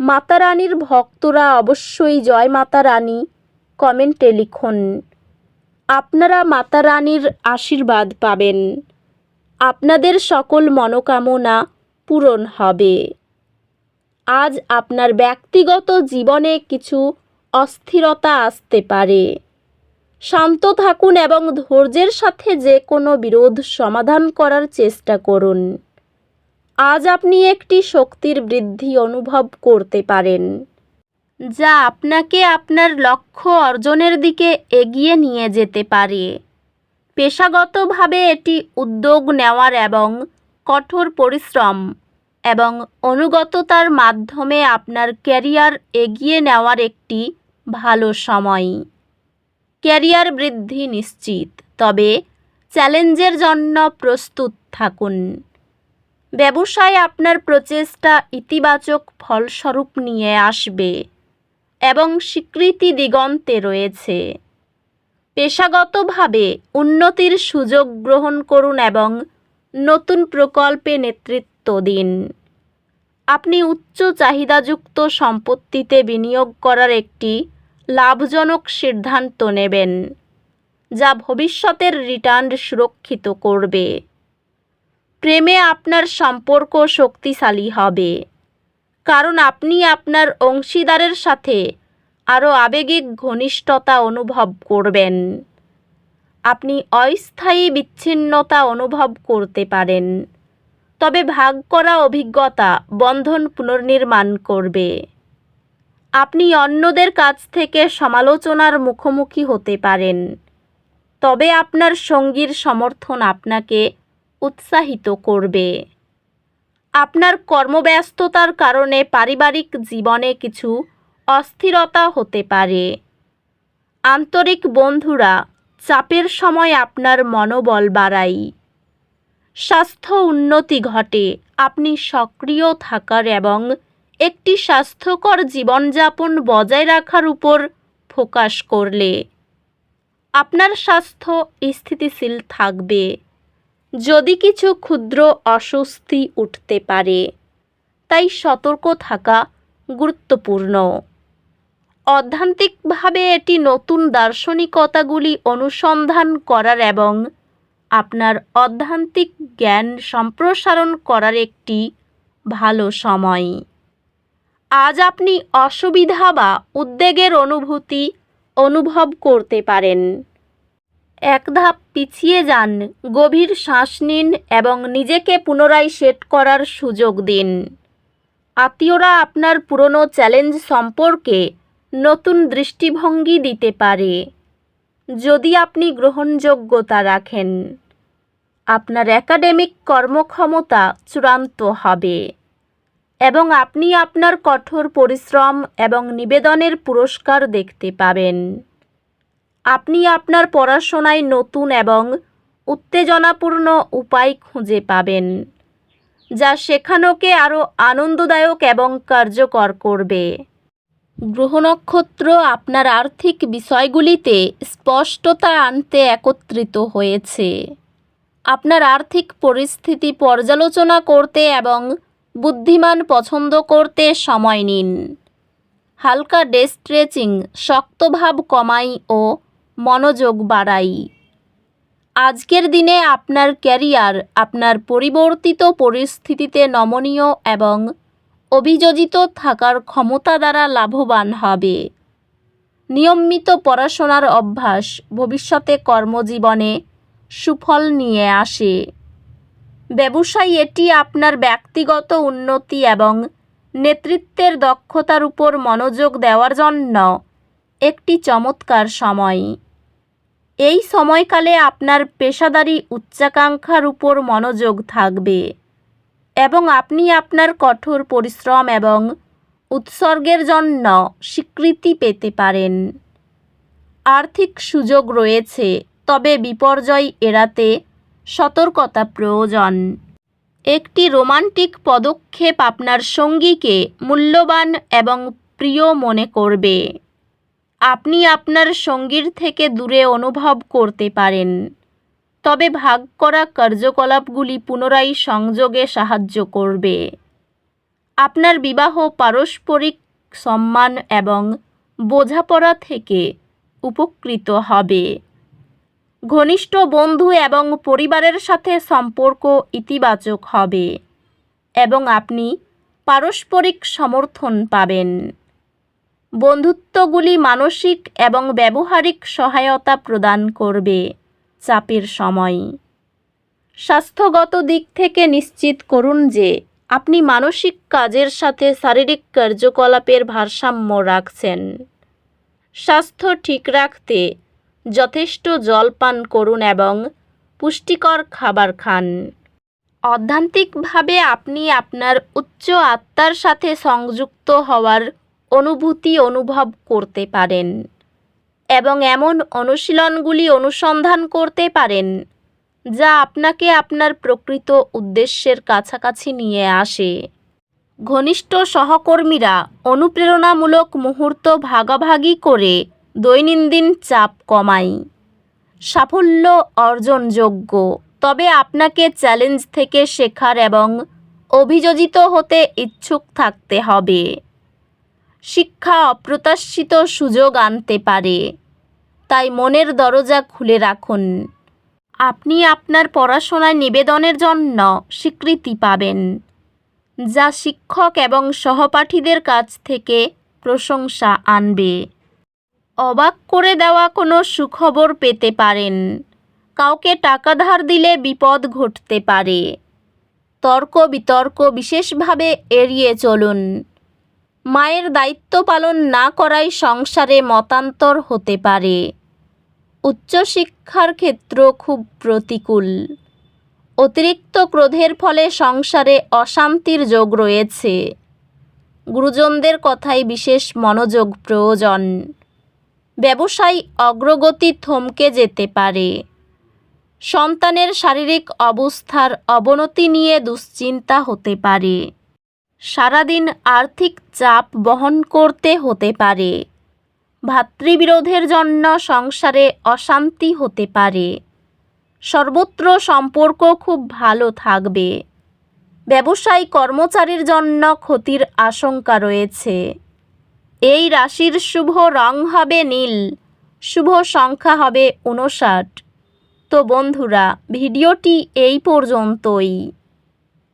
মাতা রানীর ভক্তরা অবশ্যই জয় মাতা রানী কমেন্টে লিখুন। আপনারা মাতা রানীর আশীর্বাদ পাবেন। আপনাদের সকল মনোকামনা পূরণ হবে। আজ আপনার ব্যক্তিগত জীবনে কিছু অস্থিরতা আসতে পারে। শান্ত থাকুন এবং ধৈর্যের সাথে যে কোনো বিরোধ সমাধান করার চেষ্টা করুন। আজ আপনি একটি শক্তির বৃদ্ধি অনুভব করতে পারেন, যা আপনাকে আপনার লক্ষ্য অর্জনের দিকে এগিয়ে নিয়ে যেতে পারে। পেশাগতভাবে এটি উদ্যোগ নেওয়ার এবং কঠোর পরিশ্রম এবং অনুগততার মাধ্যমে আপনার ক্যারিয়ার এগিয়ে নেওয়ার একটি ভালো সময়। ক্যারিয়ার বৃদ্ধি নিশ্চিত, তবে চ্যালেঞ্জের জন্য প্রস্তুত থাকুন। ব্যবসায় আপনার প্রচেষ্টা ইতিবাচক ফলস্বরূপ নিয়ে আসবে এবং স্বীকৃতি দিগন্তে রয়েছে। পেশাগতভাবে উন্নতির সুযোগ গ্রহণ করুন এবং নতুন প্রকল্পে নেতৃত্ব দিন। আপনি উচ্চ চাহিদাযুক্ত সম্পত্তিতে বিনিয়োগ করার একটি লাভজনক সিদ্ধান্ত নেবেন, যা ভবিষ্যতের রিটার্ন সুরক্ষিত করবে। প্রেমে আপনার সম্পর্ক শক্তিশালী হবে। কারণ আপনি আপনার অংশীদারের সাথে আরও আবেগিক ঘনিষ্ঠতা অনুভব করবেন। আপনি অস্থায়ী বিচ্ছিন্নতা অনুভব করতে পারেন। তবে ভাগ করা অভিজ্ঞতা বন্ধন পুনর্নির্মাণ করবে। আপনি অন্যদের কাছ থেকে সমালোচনার মুখোমুখি হতে পারেন। তবে আপনার সঙ্গীর সমর্থন আপনাকে উৎসাহিত করবে। আপনার কর্মব্যস্ততার কারণে পারিবারিক জীবনে কিছু অস্থিরতা হতে পারে। আন্তরিক বন্ধুরা, চাপের সময় আপনার মনোবল বাড়াই। স্বাস্থ্য উন্নতি ঘটে, আপনি সক্রিয় থাকার এবং একটি স্বাস্থ্যকর জীবনযাপন বজায় রাখার উপর ফোকাস করলে আপনার স্বাস্থ্য স্থিতিশীল থাকবে। যদি কিছু ক্ষুদ্র অস্বস্তি উঠতে পারে, তাই সতর্ক থাকা গুরুত্বপূর্ণ। অধ্যান্তিকভাবে এটি নতুন দার্শনিকতাগুলি অনুসন্ধান করার এবং আপনার অধ্যান্তিক জ্ঞান সম্প্রসারণ করার একটি ভালো সময়। আজ আপনি অসুবিধা বা উদ্বেগের অনুভূতি অনুভব করতে পারেন। এক ধাপ পিছিয়ে যান, গভীর শ্বাস নিন এবং নিজেকে পুনরায় সেট করার সুযোগ দিন। আত্মীয়রা আপনার পুরনো চ্যালেঞ্জ সম্পর্কে নতুন দৃষ্টিভঙ্গি দিতে পারে। যদি আপনি গ্রহণযোগ্যতা রাখেন, আপনার একাডেমিক কর্মক্ষমতা চূড়ান্ত হবে এবং আপনি আপনার কঠোর পরিশ্রম এবং নিবেদনের পুরস্কার দেখতে পাবেন। আপনি আপনার পড়াশোনায় নতুন এবং উত্তেজনাপূর্ণ উপায় খুঁজে পাবেন, যা শেখানোকে আরও আনন্দদায়ক এবং কার্যকর করবে। গ্রহ নক্ষত্র আপনার আর্থিক বিষয়গুলিতে স্পষ্টতা আনতে একত্রিত হয়েছে। আপনার আর্থিক পরিস্থিতি পর্যালোচনা করতে এবং বুদ্ধিমান পছন্দ করতে সময় নিন। হালকা ডে স্ট্রেচিং, শক্তভাব কমাই ও মনোযোগ বাড়াই। আজকের দিনে আপনার ক্যারিয়ার, আপনার পরিবর্তিত পরিস্থিতিতে নমনীয় এবং অভিযোজিত থাকার ক্ষমতা দ্বারা লাভবান হবে। নিয়মিত পড়াশোনার অভ্যাস ভবিষ্যতে কর্মজীবনে সুফল নিয়ে আসে। ব্যবসায় এটি আপনার ব্যক্তিগত উন্নতি এবং নেতৃত্বের দক্ষতার উপর মনোযোগ দেওয়ার জন্য একটি চমৎকার সময়। এই সময়কালে আপনার পেশাদারি উচ্চাকাঙ্ক্ষার উপর মনোযোগ থাকবে এবং আপনি আপনার কঠোর পরিশ্রম এবং উৎসর্গের জন্য স্বীকৃতি পেতে পারেন। আর্থিক সুযোগ রয়েছে, তবে বিপর্যয় এড়াতে সতর্কতা প্রয়োজন। একটি রোমান্টিক পদক্ষেপ আপনার সঙ্গীকে মূল্যবান এবং প্রিয় মনে করবে। আপনি আপনার সঙ্গীর থেকে দূরে অনুভব করতে পারেন। তবে ভাগ করা কার্যকলাপগুলি পুনরায় সংযোগে সাহায্য করবে। আপনার বিবাহ পারস্পরিক সম্মান এবং বোঝাপড়া থেকে উপকৃত হবে। ঘনিষ্ঠ বন্ধু এবং পরিবারের সাথে সম্পর্ক ইতিবাচক হবে এবং আপনি পারস্পরিক সমর্থন পাবেন। বন্ধুত্বগুলি মানসিক এবং ব্যবহারিক সহায়তা প্রদান করবে চাপের সময়। স্বাস্থ্যগত দিক থেকে নিশ্চিত করুন যে আপনি মানসিক কাজের সাথে শারীরিক কার্যকলাপের ভারসাম্য রাখছেন। স্বাস্থ্য ঠিক রাখতে যথেষ্ট জল পান করুন এবং পুষ্টিকর খাবার খান। অধ্যান্তিকভাবে আপনি আপনার উচ্চ আত্মার সাথে সংযুক্ত হওয়ার অনুভূতি অনুভব করতে পারেন এবং এমন অনুশীলনগুলি অনুসন্ধান করতে পারেন যা আপনাকে আপনার প্রকৃত উদ্দেশ্যের কাছাকাছি নিয়ে আসে। ঘনিষ্ঠ সহকর্মীরা অনুপ্রেরণামূলক মুহূর্ত ভাগাভাগি করে দৈনন্দিন চাপ কমায় সাফল্য অর্জনযোগ্য, তবে আপনাকে চ্যালেঞ্জ থেকে শেখার এবং অভিযোজিত হতে ইচ্ছুক থাকতে হবে। শিক্ষা অপ্রত্যাশিত সুযোগ আনতে পারে। তাই মনের দরজা খুলে রাখুন। আপনি আপনার পড়াশোনায় নিবেদনের জন্য স্বীকৃতি পাবেন, যা শিক্ষক এবং সহপাঠীদের কাছ থেকে প্রশংসা আনবে। অবাক করে দেওয়া কোনো সুখবর পেতে পারেন। কাউকে টাকা ধার দিলে বিপদ ঘটতে পারে। তর্ক বিতর্ক বিশেষভাবে এড়িয়ে চলুন। মায়ের দায়িত্ব পালন না করাই সংসারে মতান্তর হতে পারে। উচ্চশিক্ষার ক্ষেত্র খুব প্রতিকূল। অতিরিক্ত ক্রোধের ফলে সংসারে অশান্তির যোগ রয়েছে। গুরুজনদের কথায় বিশেষ মনোযোগ প্রয়োজন। ব্যবসায় অগ্রগতি থমকে যেতে পারে। সন্তানের শারীরিক অবস্থার অবনতি নিয়ে দুশ্চিন্তা হতে পারে। সারাদিন আর্থিক চাপ বহন করতে হতে পারে। ভাতৃবিরোধের জন্য সংসারে অশান্তি হতে পারে। সর্বত্র সম্পর্ক খুব ভালো থাকবে। ব্যবসায়ী কর্মচারীর জন্য ক্ষতির আশঙ্কা রয়েছে। এই রাশির শুভ রং হবে নীল, শুভ সংখ্যা হবে উনষাট তো বন্ধুরা, ভিডিওটি এই পর্যন্তই।